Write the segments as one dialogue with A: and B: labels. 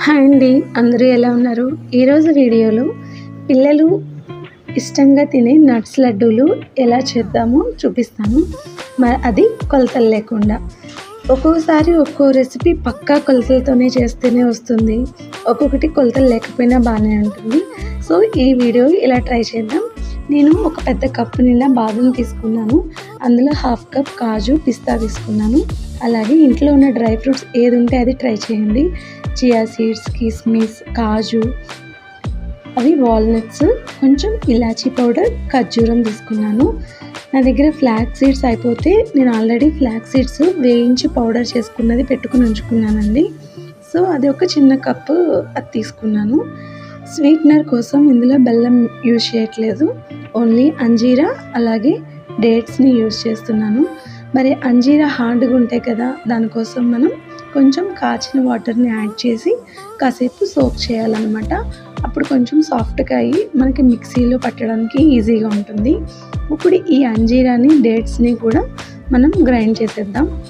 A: Hi అండి అందరూ ఎలా ఉన్నారు? ఈరోజు వీడియోలో పిల్లలు ఇష్టంగా తినే నట్స్ లడ్డూలు ఎలా చేద్దామో చూపిస్తాను. మరి అది కొలతలు లేకుండా. ఒక్కొక్కసారి ఒక్కో రెసిపీ పక్కా కొలతలతోనే చేస్తేనే వస్తుంది. ఒక్కొక్కటి కొలతలు లేకపోయినా బాగానే ఉంటుంది. సో ఈ వీడియో ఇలా ట్రై చేద్దాం. నేను ఒక పెద్ద కప్పు నిండా బాదం తీసుకున్నాను. అందులో హాఫ్ కప్ కాజు పిస్తా తీసుకున్నాను. అలాగే ఇంట్లో ఉన్న డ్రై ఫ్రూట్స్ ఏది ఉంటే అది ట్రై చేయండి. చియా సీడ్స్ కిస్మిస్ కాజు అవి వాల్నట్స్ కొంచెం ఇలాచీ పౌడర్ ఖర్జూరం తీసుకున్నాను. నా దగ్గర ఫ్లాక్ సీడ్స్ అయిపోతే నేను ఆల్రెడీ ఫ్లాక్ సీడ్స్ వేయించి పౌడర్ చేసుకున్నది పెట్టుకుని ఉంచుకున్నానండి. సో అది ఒక చిన్న కప్పు అది తీసుకున్నాను. స్వీట్నర్ కోసం ఇందులో బెల్లం యూజ్ చేయట్లేదు. ఓన్లీ అంజీరా అలాగే డేట్స్ని యూజ్ చేస్తున్నాను. మరి అంజీరా హార్డ్గా ఉంటాయి కదా దానికోసం మనం కొంచెం కాచిన వాటర్ని యాడ్ చేసి కాసేపు సోక్ చేయాలన్నమాట. అప్పుడు కొంచెం సాఫ్ట్గా అయ్యి మనకి మిక్సీలో పట్టడానికి ఈజీగా ఉంటుంది. ఇప్పుడు ఈ అంజీరాని డేట్స్ని కూడా మనం గ్రైండ్ చేసేద్దాం.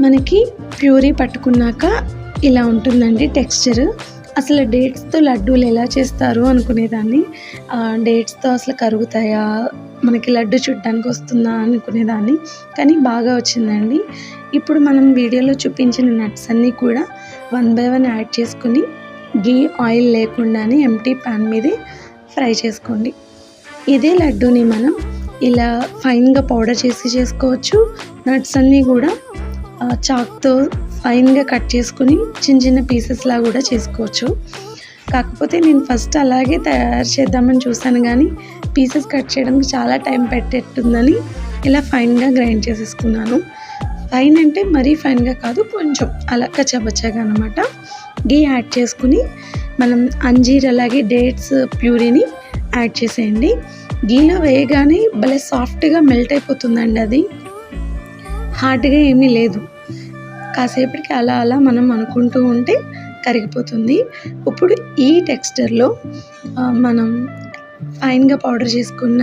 A: మనకి ప్యూరీ పట్టుకున్నాక ఇలా ఉంటుందండి టెక్స్చర్. అసలు డేట్స్తో లడ్డూలు ఎలా చేస్తారు అనుకునేదాన్ని. డేట్స్తో అసలు కరుగుతాయా? మనకి లడ్డు చుట్టడానికి వస్తుందా అనుకునేదాన్ని. కానీ బాగా వచ్చిందండి. ఇప్పుడు మనం వీడియోలో చూపించిన నట్స్ అన్నీ కూడా వన్ బై వన్ యాడ్ చేసుకుని గీ ఆయిల్ లేకుండానే ఎంటీ ప్యాన్ మీదే ఫ్రై చేసుకోండి. ఇదే లడ్డూని మనం ఇలా ఫైన్గా పౌడర్ చేసి చేసుకోవచ్చు. నట్స్ అన్నీ కూడా చాక్తో ఫైన్గా కట్ చేసుకుని చిన్న చిన్న పీసెస్లా కూడా చేసుకోవచ్చు. కాకపోతే నేను ఫస్ట్ అలాగే తయారు చేద్దామని చూశాను కానీ పీసెస్ కట్ చేయడానికి చాలా టైం పెట్టేట్టుందని ఇలా ఫైన్గా గ్రైండ్ చేసేసుకున్నాను. ఫైన్ అంటే మరీ ఫైన్గా కాదు కొంచెం అలా కచ్చబచ్చగా అనమాట గీ యాడ్ చేసుకుని మనం అంజీర్ అలాగే డేట్స్ ప్యూరీని యాడ్ చేసేయండి. గీలో వేయగానే భలే సాఫ్ట్గా మెల్ట్ అయిపోతుందండి అది. హార్డ్గా ఏమీ లేదు. కాసేపటికి అలా అలా మనం అనుకుంటూ ఉంటే కరిగిపోతుంది. ఇప్పుడు ఈ టెక్స్చర్లో మనం ఫైన్గా పౌడర్ చేసుకున్న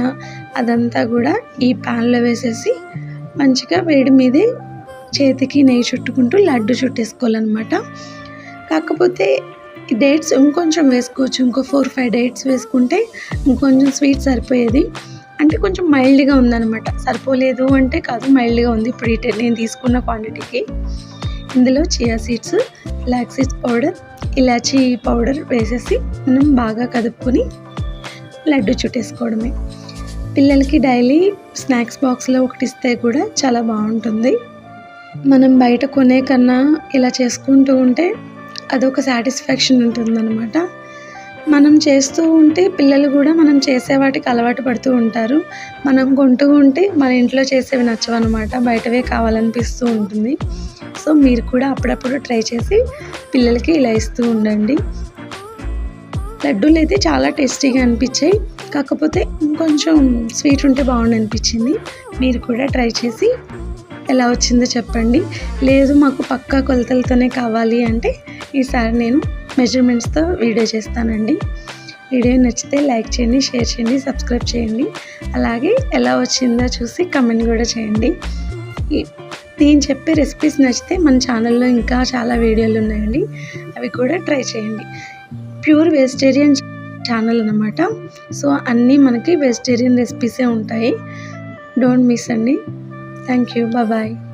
A: అదంతా కూడా ఈ ప్యాన్లో వేసేసి మంచిగా వేడి మీదే చేతికి నెయ్యి చుట్టుకుంటూ లడ్డు చుట్టేసుకోవాలన్నమాట. కాకపోతే డేట్స్ ఇంకొంచెం వేసుకోవచ్చు. ఇంకో ఫోర్ ఫైవ్ డేట్స్ వేసుకుంటే ఇంకొంచెం స్వీట్ సరిపోయేది. అంటే కొంచెం మైల్డ్గా ఉందన్నమాట. సరిపోలేదు అంటే కాదు మైల్డ్గా ఉంది ఇప్పుడు నేను తీసుకున్న క్వాంటిటీకి. ఇందులో chia seeds flax seeds powder ఇలాచీ పౌడర్ వేసేసి మనం బాగా కదుపుకొని లడ్డు చుట్టేసుకోవడమే. పిల్లలకి డైలీ స్నాక్స్ బాక్స్లో ఒకటి ఇస్తే కూడా చాలా బాగుంటుంది. మనం బయట కొనే కన్నా ఇలా చేసుకుంటూ ఉంటే అదొక సాటిస్ఫాక్షన్ ఉంటుందన్నమాట. మనం చేస్తూ ఉంటే పిల్లలు కూడా మనం చేసే వాటికి అలవాటు పడుతూ ఉంటారు. మనం కొంటూ ఉంటే మన ఇంట్లో చేసేవి నచ్చవన్నమాట. బయటవే కావాలనిపిస్తూ ఉంటుంది. సో మీరు కూడా అప్పుడప్పుడు ట్రై చేసి పిల్లలకి ఇలా ఇస్తూ ఉండండి. లడ్డూలు అయితే చాలా టేస్టీగా అనిపించాయి. కాకపోతే ఇంకొంచెం స్వీట్ ఉంటే బాగుండి అనిపించింది. మీరు కూడా ట్రై చేసి ఎలా వచ్చిందో చెప్పండి. లేదు మాకు పక్కా కొలతలతోనే కావాలి అంటే ఈసారి నేను మెజర్మెంట్స్తో వీడియో చేస్తానండి. వీడియో నచ్చితే లైక్ చేయండి షేర్ చేయండి సబ్స్క్రైబ్ చేయండి. అలాగే ఎలా వచ్చిందో చూసి కమెంట్ కూడా చేయండి. నేను చెప్పే రెసిపీస్ నచ్చితే మన ఛానల్లో ఇంకా చాలా వీడియోలు ఉన్నాయండి. అవి కూడా ట్రై చేయండి. ప్యూర్ వెజిటేరియన్ ఛానల్ అనమాట సో అన్నీ మనకి వెజిటేరియన్ రెసిపీసే ఉంటాయి. డోంట్ మిస్ అండి. Thank you bye